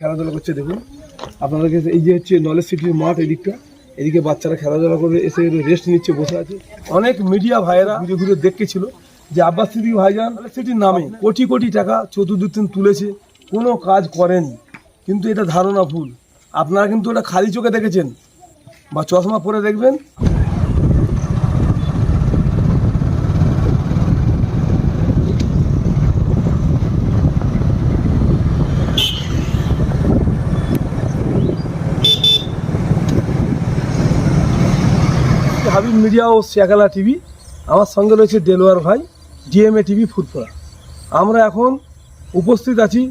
খেলাধুলা করছে, দেখুন। আপনাদেরকে এই যে হচ্ছে নলেজ সিটির মাঠ এদিকটা, এদিকে বাচ্চারা খেলাধুলা করে এসে রেস্ট নিচ্ছে, বসে আছে। অনেক মিডিয়া ভাইয়েরা ঘুরে ঘুরে দেখতেছিল যে আব্বাস সিদ্দিক ভাইজান সিটির নামে কোটি কোটি টাকা চতুর্দিন তুলেছে, কোনো কাজ করেনি। কিন্তু এটা ধারণা ভুল। আপনারা কিন্তু এটা খালি চোখে দেখেছেন, বা চশমা পরে দেখবেন। হাবিব মিডিয়া ও শেখালা টিভি, আমার সঙ্গে রয়েছে দেলোয়ার ভাই, ডিএমএ টিভি ফুরফুরা আমরা এখন উপস্থিত আছি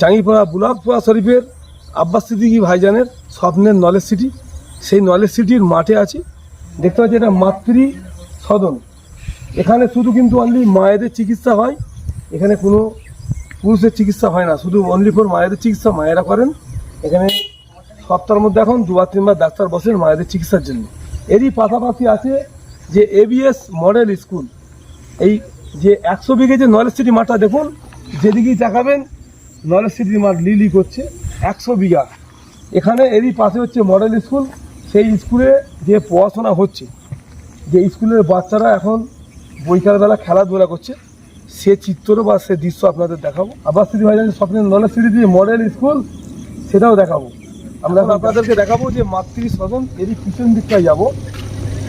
চাঙ্গিপাড়া বুলাকপাড়া শরীফের আব্বাস সিদ্দিকি ভাইজানের স্বপ্নের নলেজ সিটি। সেই নলেজ সিটির মাঠে আছি। দেখতে পাচ্ছি এটা মাতৃ সদন। এখানে শুধু কিন্তু অনলি মায়েদের চিকিৎসা হয়। এখানে কোনো পুরুষের চিকিৎসা হয় না। শুধু অনলি ফর মায়েদের চিকিৎসা মায়েরা করেন। এখানে সপ্তাহের মধ্যে এখন দুবার তিনবার ডাক্তার বসেন মায়েদের চিকিৎসার জন্য। এরই পাশাপাশি আছে যে এবিএস মডেল স্কুল এই যে একশো বিঘে যে নলেজ সিটি মাঠটা দেখুন, যেদিকেই তাকাবেন নলেজ সিটি মাঠ লিলি করছে, একশো বিঘা। এখানে এরই পাশে হচ্ছে মডেল স্কুল সেই স্কুলে যে পড়াশোনা হচ্ছে। যে স্কুলের বাচ্চারা এখন বৈকালবেলা খেলাধুলা করছে, সে চিত্র বা সে দৃশ্য আপনাদের দেখাবো। আবার সিটি ভাইজান স্বপ্নের নলেজ সিটি যে মডেল স্কুল সেটাও দেখাবো। আমরা আপনাদেরকে দেখাবো যে মাতৃ সদন এরই পিছন দিকটায় যাব।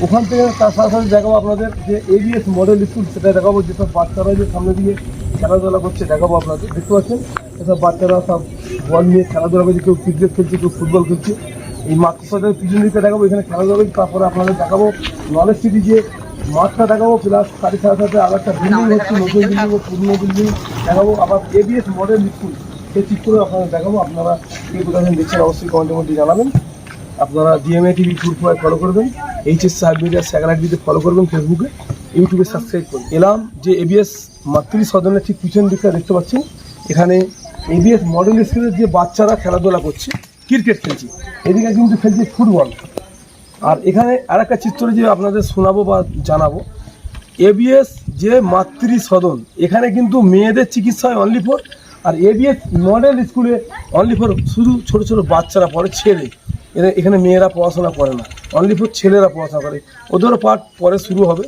ওখান থেকে তার সাথে সাথে দেখাবো আপনাদের যে এবিএস মডেল স্কুল সেটা দেখাবো, যেসব বাচ্চারা যে সামনে দিয়ে খেলাধুলা করছে, দেখাবো আপনাদের। দেখতে পাচ্ছেন? এসব বাচ্চারা সব বল নিয়ে খেলাধুলা করছে, কেউ ক্রিকেট খেলছে, কেউ ফুটবল খেলছে। এই মাতৃসদের পিছন দিকে দেখাবো, এখানে খেলাধুলা করছে, তারপরে আপনাদের দেখাবো নলেজ সিটি যে মাঠটা দেখাবো প্লাস তারই সাথে সাথে আবার একটা বিল্ডিং হচ্ছে, নতুন বিল্ডিং পুরনো বিল্ডিং দেখাবো। আবার এবিএস মডেল স্কুল সেই চিত্র আপনাদের দেখাবো। আপনারা কে কোথায় দেখছেন, অবশ্যই কমেন্টের মধ্যে জানাবেন। আপনারা ডিএমএ টিভি ফুটবল ফলো করবেন এইচএস সাহেব মিডিয়া স্যাটেলাইট টিভিতে ফলো করবেন ফেসবুকে ইউটিউবে সাবস্ক্রাইব করুন। এলাম যে এবিএস মাতৃ সদনের ঠিক পিছন দিকটা দেখতে পাচ্ছেন। এখানে এবিএস মডেল স্কুলের যে বাচ্চারা খেলাধুলা করছে ক্রিকেট খেলছে। এদিকে কিন্তু খেলছে ফুটবল আর এখানে আরেকটা চিত্র যে আপনাদের শোনাবো বা জানাব। এবিএস যে মাতৃ সদন, এখানে কিন্তু মেয়েদের চিকিৎসা হয় অনলি ফর আর এবিএস মডেল স্কুলে অনলি ফর শুধু ছোট ছোট বাচ্চারা পড়ে, ছেলে। এরা এখানে মেয়েরা পড়াশোনা করে না। অনলি ফর ছেলেরা পড়াশোনা করে। ওদেরও পাঠ পরে শুরু হবে।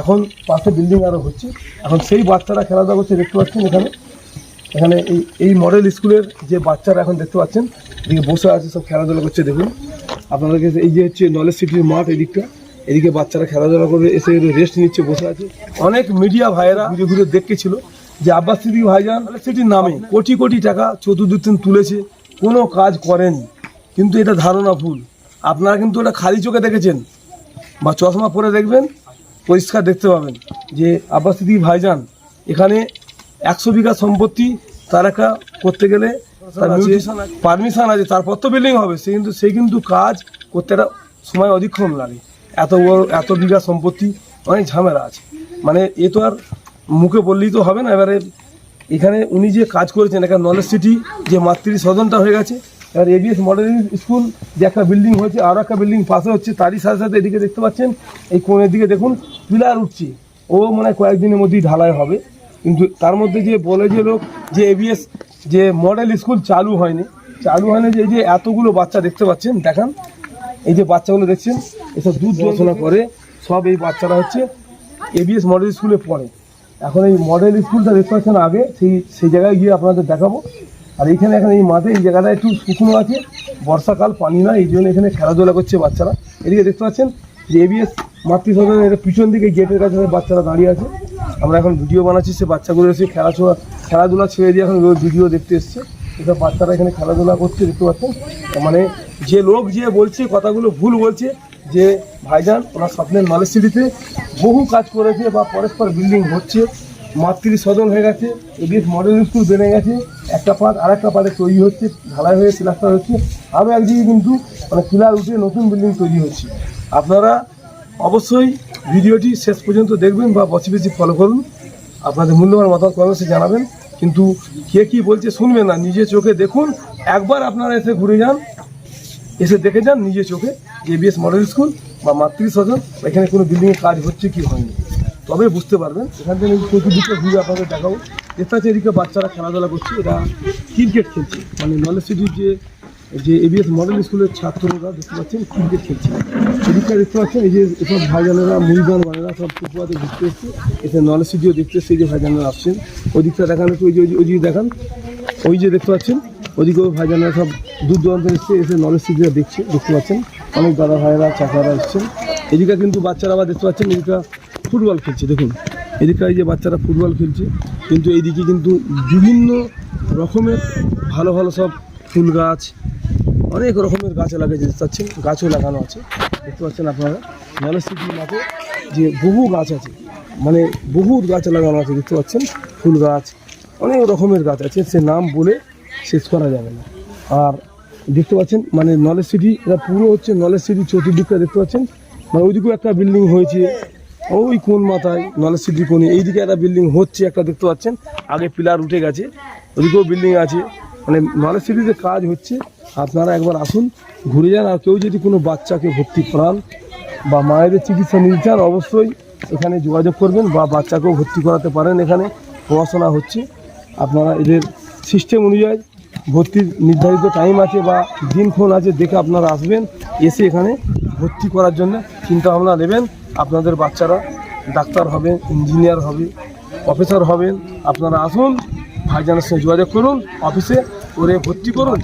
এখন পাশে বিল্ডিং আরও হচ্ছে। এখন সেই বাচ্চারা খেলাধুলা করছে, দেখতে পাচ্ছেন এখানে। এখানে এই এই মডেল স্কুলের যে বাচ্চারা এখন দেখতে পাচ্ছেন, এদিকে বসে আছে, সব খেলাধুলা করছে, দেখুন। আপনাদেরকে এই যে হচ্ছে নলেজ সিটির মাঠ এদিকটা। এদিকে বাচ্চারা খেলাধুলা করে এসে রেস্ট নিচ্ছে, বসে আছে। অনেক মিডিয়া ভাইয়েরা ঘুরে ঘুরে দেখতেছিল। যে আব্বাস সিদ্দিক ভাইজান সিটির নামে কোটি কোটি টাকা চতুর্দিন তুলেছে কোনো কাজ করেনি। কিন্তু এটা ধারণা ভুল। আপনারা কিন্তু এটা খালি চোখে দেখেছেন বা চশমা পরে দেখবেন পরিষ্কার দেখতে পাবেন যে আব্বাস সিদ্দিক ভাইজান এখানে একশো বিঘা সম্পত্তি তার একটা করতে গেলে পারমিশন আছে। তারপর তো বিল্ডিং হবে। সে কিন্তু সে কিন্তু কাজ করতে একটা সময় অধিকক্ষণ লাগে। এত বড় এত বিঘা সম্পত্তি অনেক ঝামেলা আছে। মানে এ তো আর মুখে বললেই তো হবে না, এবারে এখানে উনি যে কাজ করেছেন এখানে নলেজ সিটি যে মাতৃ সদনটা হয়ে গেছে, এবার এবিএস মডেল স্কুল যে একটা বিল্ডিং হয়েছে আরও একটা বিল্ডিং পাশে হচ্ছে, তারই সাথে সাথে এদিকে দেখতে পাচ্ছেন, এই কোণের দিকে দেখুন, পিলার উঠছে। ও মানে কয়েকদিনের মধ্যেই ঢালাই হবে, কিন্তু তার মধ্যে যে বলে যে লোক যে এবিএস যে মডেল স্কুল চালু হয়নি চালু হয়নি যে এই যে এতগুলো বাচ্চা দেখতে পাচ্ছেন, দেখান, এই যে বাচ্চাগুলো দেখছেন, এসব দূর পড়াশোনা করে সব এই বাচ্চারা হচ্ছে এবিএস মডেল স্কুলে পড়ে। এখন এই মডেল স্কুলটা দেখতে পাচ্ছেন আগে, সেই সেই জায়গায় গিয়ে আপনাদের দেখাবো। আর এইখানে, এখন এই মাঠে, এই জায়গাটা একটু শুকনো আছে, বর্ষাকাল, পানি না, এই জন্য এখানে খেলাধুলা করছে বাচ্চারা। এদিকে দেখতে পাচ্ছেন যে এবিএস মাতৃসদনের এটা পিছন দিকে গেটের কাছে বাচ্চারা দাঁড়িয়ে আছে। আমরা এখন ভিডিও বানাচ্ছি, সে বাচ্চাগুলো এসে খেলাধুলা খেলাধুলা ছেড়ে দিয়ে এখন ভিডিও দেখতে এসছে। এসব বাচ্চারা এখানে খেলাধুলা করছে, দেখতে পাচ্ছেন? মানে যে লোক যে বলছে, কথাগুলো ভুল বলছে যে ভাইজান, ওনার স্বপ্নের সিটিতে বহু কাজ করেছে বা পরস্পর বিল্ডিং হচ্ছে, মাতৃ সদন হয়ে গেছে, এবিএস মডেল স্কুল বেড়ে গেছে, একটা পার্ট আর একটা পার্টে তৈরি হচ্ছে, ঢালাই হয়ে প্লাস্টার হচ্ছে। আরও একদিকে কিন্তু মানে পিলার উঠে নতুন বিল্ডিং তৈরি হচ্ছে। আপনারা অবশ্যই ভিডিওটি শেষ পর্যন্ত দেখবেন বা বসে বেশি ফলো করুন। আপনাদের মূল্যবান মতামত কমেন্টসে জানাবেন। কিন্তু কে কী বলছে শুনবেন না নিজে চোখে দেখুন। একবার আপনারা এসে ঘুরে যান, এসে দেখে যান নিজে চোখে। যে বিএস মডেল স্কুল বা মাতৃ সদন, এখানে কোনো বিল্ডিংয়ের কাজ হচ্ছে কি হয়নি। তবে বুঝতে পারবেন, এখান থেকে চতুর্দিকে ঘুরে আপনাদের দেখাবো। পাচ্ছি এদিকে বাচ্চারা খেলাধুলা করছে, এরা ক্রিকেট খেলছে। মানে নলেজ সিটির যে যে এবিএস মডেল স্কুলের ছাত্ররা দেখতে পাচ্ছেন ক্রিকেট খেলছে। এদিকটা দেখতে পাচ্ছেন, এই যে এসব ভাইজানেরা মুড়িদান বানেরা সব ফুটবলাতে ঘুরতে এসছে। এসে নলেজ সিটিও দেখতে এসছে এই যে ভাইজানেরা আসছেন। ওদিকটা দেখানো একটু, ওই যে, ওই যে- দেখান। ওই যে দেখতে পাচ্ছেন, ওদিকেও ভাইজানেরা সব দূর দূরান্ত এসছে, এসে নলেজ সিটিও দেখছে, দেখতে পাচ্ছেন। অনেক দাদা ভাইয়েরা, চাচারা এসছেন। এদিকে কিন্তু বাচ্চারা আবার দেখতে পাচ্ছেন, এদিকে ফুটবল খেলছে, দেখুন। এদিকে এই যে বাচ্চারা ফুটবল খেলছে, কিন্তু এইদিকে কিন্তু বিভিন্ন রকমের ভালো ভালো সব ফুল গাছ, অনেক রকমের গাছ লাগাই দেখতে পাচ্ছেন? গাছও লাগানো আছে, দেখতে পাচ্ছেন আপনারা? নলেজ মাঠে যে বহু গাছ আছে মানে বহুত গাছ লাগানো আছে, দেখতে পাচ্ছেন? ফুল গাছ, অনেক রকমের গাছ আছে, সে নাম বলে শেষ করা যাবে না। আর দেখতে পাচ্ছেন মানে নলেজ সিটি, এটা পুরো হচ্ছে নলেজ সিটি চতুর্দিকটা দেখতে পাচ্ছেন। মানে ওইদিকেও একটা বিল্ডিং হয়েছে, ওই কোন মাথায়? নলেজ সিটি কোণে। এইদিকে একটা বিল্ডিং হচ্ছে, একটা দেখতে পাচ্ছেন, আগে পিলার উঠে গেছে, ওদিকেও বিল্ডিং আছে। মানে নলেজ সিটিতে কাজ হচ্ছে, আপনারা একবার আসুন, ঘুরে যান, আর কেউ যদি কোনো বাচ্চাকে ভর্তি করান বা মায়েদের চিকিৎসা নিতে চান, অবশ্যই এখানে যোগাযোগ করবেন বা বাচ্চাকেও ভর্তি করাতে পারেন এখানে। পড়াশোনা হচ্ছে, আপনারা এদের সিস্টেম অনুযায়ী ভর্তির নির্ধারিত টাইম আছে বা দিনক্ষণ আছে, দেখে আপনারা আসবেন, এসে এখানে ভর্তি করার জন্য চিন্তা ভাবনা নেবেন। আপনাদের বাচ্চারা ডাক্তার হবে ইঞ্জিনিয়ার হবে অফিসার হবেন। আপনারা আসুন, ভাইজানের সঙ্গে যোগাযোগ করুন অফিসে করে ভর্তি করুন।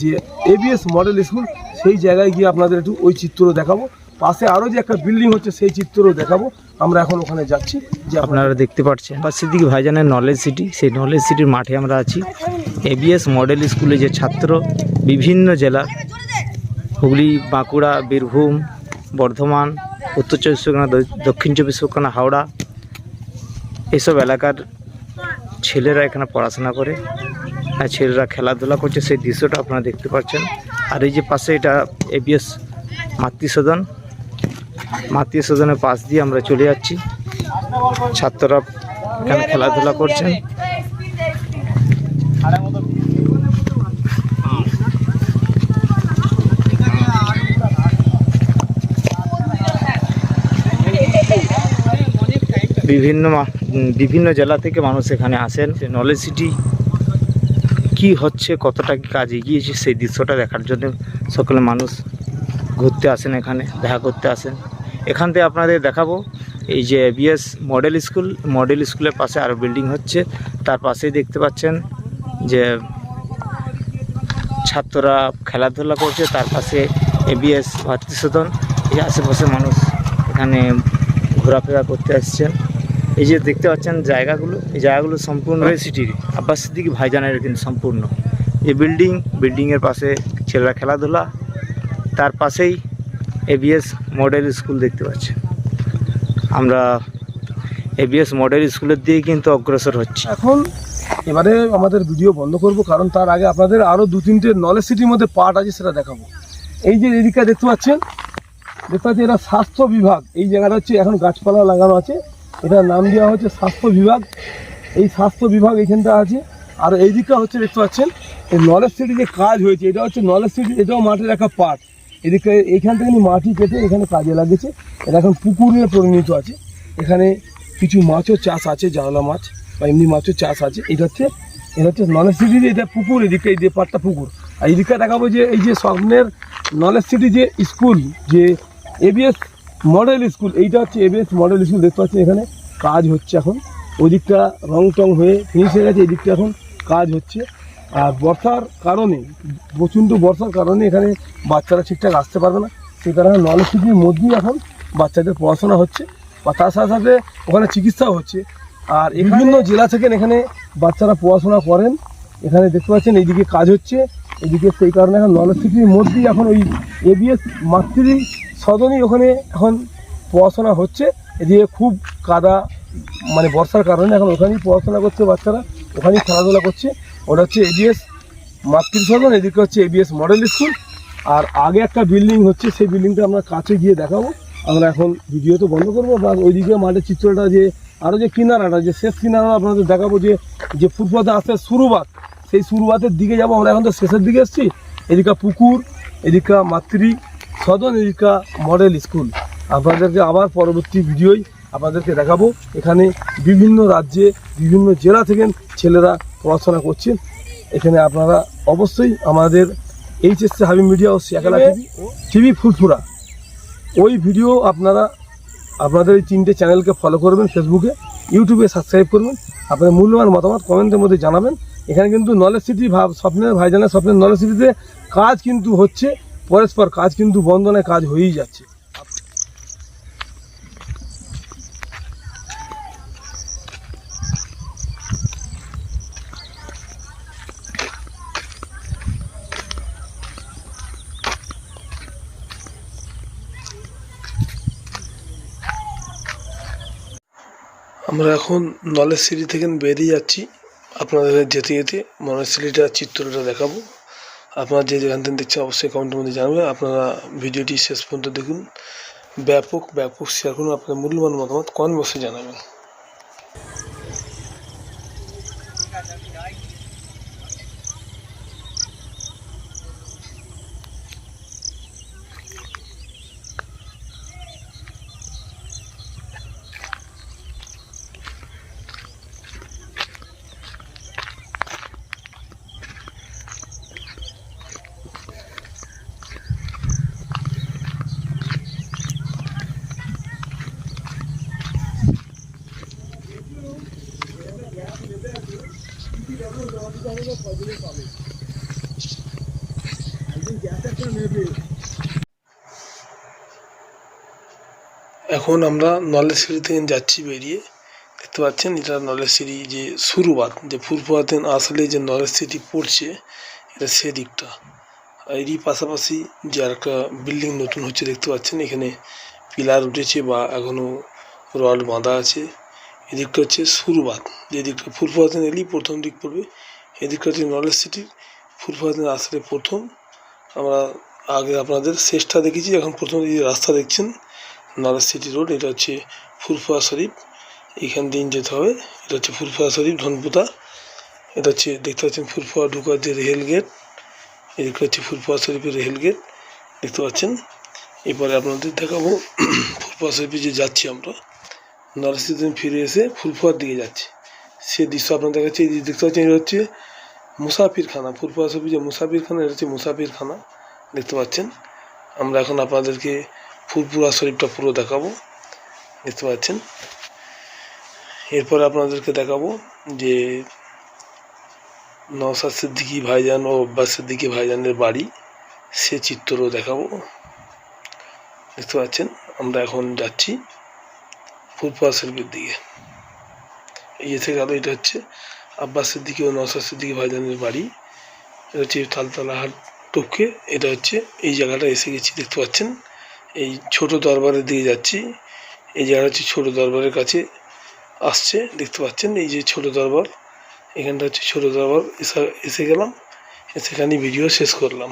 যে এবিএস মডেল স্কুল সেই জায়গায় গিয়ে আপনাদের একটু ওই চিত্র দেখাবো। পাশে আরও যে একটা বিল্ডিং হচ্ছে, সেই চিত্রও দেখাবো। আমরা এখন ওখানে যাচ্ছি, যে আপনারা দেখতে পাচ্ছেন। বা সিদ্দিক ভাইজানের নলেজ সিটি সেই নলেজ সিটির মাঠে আমরা আছি। এবিএস মডেল স্কুলে যে ছাত্র, বিভিন্ন জেলার হুগলি, বাঁকুড়া, বীরভূম, বর্ধমান, উত্তর চব্বিশ পরগনা দক্ষিণ চব্বিশ পরগনা, হাওড়া। এসব এলাকার ছেলেরা এখানে পড়াশোনা করে। আর ছেলেরা খেলাধুলা করছে, সেই দৃশ্যটা আপনারা দেখতে পাচ্ছেন। আর এই যে পাশে এটা এবিএস মাতৃসদন। মাতৃসদনের পাশ দিয়ে আমরা চলে যাচ্ছি। ছাত্ররা এখানে খেলাধুলা করছেন। বিভিন্ন বিভিন্ন জেলা থেকে মানুষ এখানে আসেন। নলেজ সিটি কি হচ্ছে, কতটা কাজ এগিয়েছে, সেই দৃশ্যটা দেখার জন্য সকলে মানুষ ঘুরতে আসেন এখানে দেখা করতে আসেন। এখান থেকে আপনাদের দেখাবো এই যে বিএস মডেল স্কুল মডেল স্কুলের পাশে আরও বিল্ডিং হচ্ছে। তার পাশেই দেখতে পাচ্ছেন যে ছাত্ররা খেলাধুলা করছে তার পাশে এবিএস ভাতৃসদন। এই আশেপাশে মানুষ এখানে ঘোরাফেরা করতে আসছেন। এই যে দেখতে পাচ্ছেন জায়গাগুলো এই জায়গাগুলো সম্পূর্ণ সিটির আব্বাস সিদ্দিকি ভাইজানের কিন্তু সম্পূর্ণ। এই বিল্ডিং বিল্ডিংয়ের পাশে ছেলেরা খেলাধুলা তার পাশেই এবিএস মডেল স্কুল দেখতে পাচ্ছেন আমরা এবিএস মডেল স্কুলের দিকে কিন্তু অগ্রসর হচ্ছে। এখন এবারে আমাদের ভিডিও বন্ধ করব, কারণ তার আগে আপনাদের আরও দু তিনটে নলেজ সিটির মধ্যে পার্ট আছে সেটা দেখাবো। এই যে এদিকে দেখতে পাচ্ছেন, দেখতে পাচ্ছি এটা স্বাস্থ্য বিভাগ। এই জায়গাটা হচ্ছে এখন গাছপালা লাগানো আছে। এটার নাম দেওয়া হচ্ছে স্বাস্থ্য বিভাগ। এই স্বাস্থ্য বিভাগ এইখানটা আছে। আর এই দিকটা হচ্ছে দেখতে পাচ্ছেন, এই নলেজ সিটি যে কাজ হয়েছে, এটা হচ্ছে নলেজ সিটি এটাও মাটির একটা পার্ট এদিকে এখান থেকে মাটি কেটে এখানে কাজে লাগিয়েছে। এটা এখন পুকুরে পরিণত আছে। এখানে কিছু মাছও চাষ আছে, জাওলা মাছ বা এমনি মাছও চাষ আছে। এটা হচ্ছে এটা হচ্ছে নলেজ যে, এটা পুকুর এদিকে, এই যে পাটটা পুকুর। আর এদিকে দেখাবো যে, এই যে স্বপ্নের নলেজ সিটি যে স্কুল, যে এবিএস মডেল স্কুল, এইটা হচ্ছে এবিএস মডেল স্কুল, দেখতে পাচ্ছেন এখানে কাজ হচ্ছে এখন। ওদিকটা রং টং হয়ে ফিনিশ হয়ে গেছে, এদিকটা এখন কাজ হচ্ছে। আর বর্ষার কারণে প্রচণ্ড বর্ষার কারণে এখানে বাচ্চারা ঠিকঠাক আসতে পারবে না। সেই কারণে নলেজ সিটির মধ্যেই এখন বাচ্চাদের পড়াশোনা হচ্ছে। বা তার সাথে সাথে ওখানে চিকিৎসাও হচ্ছে। আর বিভিন্ন জেলা থেকে এখানে বাচ্চারা পড়াশোনা করেন। এখানে দেখতে পাচ্ছেন এইদিকে কাজ হচ্ছে। এদিকে সেই কারণে এখন নলেজ সিটির মধ্যেই এখন ওই এবিএস মাতৃ সদনই ওখানে এখন পড়াশোনা হচ্ছে। এদিকে খুব কাদা মানে বর্ষার কারণে এখন ওখানেই পড়াশোনা করছে বাচ্চারা। ওখানেই খেলাধুলা করছে। ওটা হচ্ছে এবিএস মাতৃ সদন, এদিকে হচ্ছে এবিএস মডেল স্কুল আর আগে একটা বিল্ডিং হচ্ছে, সেই বিল্ডিংটা আমরা কাছে গিয়ে দেখাবো। আমরা এখন ভিডিও তো বন্ধ করব, বা ওইদিকে মাঠের চিত্রটা যে আরও যে কিনারাটা, যে শেষ কিনারা আপনাদের দেখাবো, যে যে ফুটপাতে আসতে শুরুবাত সেই শুরুবাতের দিকে যাব, আমরা এখন তো শেষের দিকে এসেছি। এদিকে পুকুর, এদিকে মাতৃ সদন, এদিকে মডেল স্কুল আপনাদেরকে আবার পরবর্তী ভিডিওই আপনাদেরকে দেখাবো। এখানে বিভিন্ন রাজ্যে, বিভিন্ন জেলা থেকে ছেলেরা পড়াশোনা করছেন এখানে আপনারা অবশ্যই আমাদের এইচএসসি হাবি মিডিয়া ও শিয়াকালা টিভি টিভি ফুরফুরা ওই ভিডিও আপনারা আপনাদের এই তিনটে চ্যানেলকে ফলো করবেন ফেসবুকে ইউটিউবে সাবস্ক্রাইব করবেন। আপনাদের মূল্যবান মতামত কমেন্টের মধ্যে জানাবেন। এখানে কিন্তু নলেজ সিটি ভাব স্বপ্নের ভাইজানের স্বপ্নের নলেজ সিটিতে কাজ কিন্তু হচ্ছে পরস্পর কাজ কিন্তু বন্ধ নয় কাজ হয়েই যাচ্ছে। আমরা এখন নলেজ সিটি থেকে বেরিয়ে যাচ্ছি। আপনাদের যেতে যেতে নলেজ সিটিটার চিত্রটা দেখাবো। আপনারা যে যেখান থেকে দেখছেন, অবশ্যই কমেন্টের মধ্যে জানাবেন। আপনারা ভিডিওটি শেষ পর্যন্ত দেখুন। ব্যাপক ব্যাপক শেয়ার করুন। আপনার মূল্যবান মতামত কমেন্ট বক্সে জানাবেন। এখন আমরা নলেজ সিটি থেকে যাচ্ছি বেরিয়ে। দেখতে পাচ্ছেন, এটা নলেজ সিটি যে শুরুবাত যে ফুরফুরাতেন আসলে যে নলেজ সিটি পড়ছে, এটা সেদিকটা। এরই পাশাপাশি যে আরেকটা বিল্ডিং নতুন হচ্ছে, দেখতে পাচ্ছেন, এখানে পিলার উঠেছে বা এখনও রড বাঁধা আছে। এদিকটা হচ্ছে শুরুবাত যে দিকটা ফুরফুরাতেন এলেই প্রথম দিক পড়বে। এদিকটা হচ্ছে নলেজ সিটির ফুরফুরাতেন আসলে প্রথম। আমরা আগে আপনাদের শেষটা দেখেছি, এখন প্রথম এই রাস্তা দেখছেন, নলেজ সিটি রোড, এটা হচ্ছে ফুরফুরা শরীফ। এখান দিয়ে যেতে হবে, এটা হচ্ছে ফুরফুরা শরীফ, ধনপুতা। এটা হচ্ছে, দেখতে পাচ্ছেন ফুরফুরা ঢুকার যে রেল গেট, এদিকে হচ্ছে ফুরফুরা শরীফের রেল গেট, দেখতে পাচ্ছেন। এরপরে আপনাদের দেখাবো, ফুরফুরা শরীফে যে যাচ্ছি আমরা সিটি থেকে ফিরে এসে ফুরফুরার দিকে যাচ্ছি। সে দৃশ্য আপনাদের দেখাচ্ছি এই দেখতে পাচ্ছেন, এটা হচ্ছে মুসাফিরখানা। ফুরফুরা শরীফে যে মুসাফিরখানা, এটা হচ্ছে মুসাফিরখানা। দেখতে পাচ্ছেন? আমরা এখন আপনাদেরকে ফুরফুরা শরীফটা পুরো দেখাবো। দেখতে পাচ্ছেন? এরপরে আপনাদেরকে দেখাবো যে নওসাদ সিদ্দিকি ভাইজান ও আব্বাস সিদ্দিকি ভাইজানের বাড়ি, সে চিত্রও দেখাবো। দেখতে পাচ্ছেন? আমরা এখন যাচ্ছি ফুরফুরা শরীফের দিকে। এই এসে গেল এটা হচ্ছে। আব্বাস সিদ্দিকি ও নওসাদ সিদ্দিকি ভাইজানের বাড়ি। এটা হচ্ছে তালতলা হাট টপকে। এটা হচ্ছে এই জায়গাটা এসে গেছি, দেখতে পাচ্ছেন? এই ছোট দরবারের দিকে যাচ্ছি। এই জায়গাটা হচ্ছে ছোট দরবারের কাছে আসছে, দেখতে পাচ্ছেন? এই যে ছোট দরবার, এখানটা হচ্ছে ছোট দরবার। এসে গেলাম। সেখানে ভিডিও শেষ করলাম।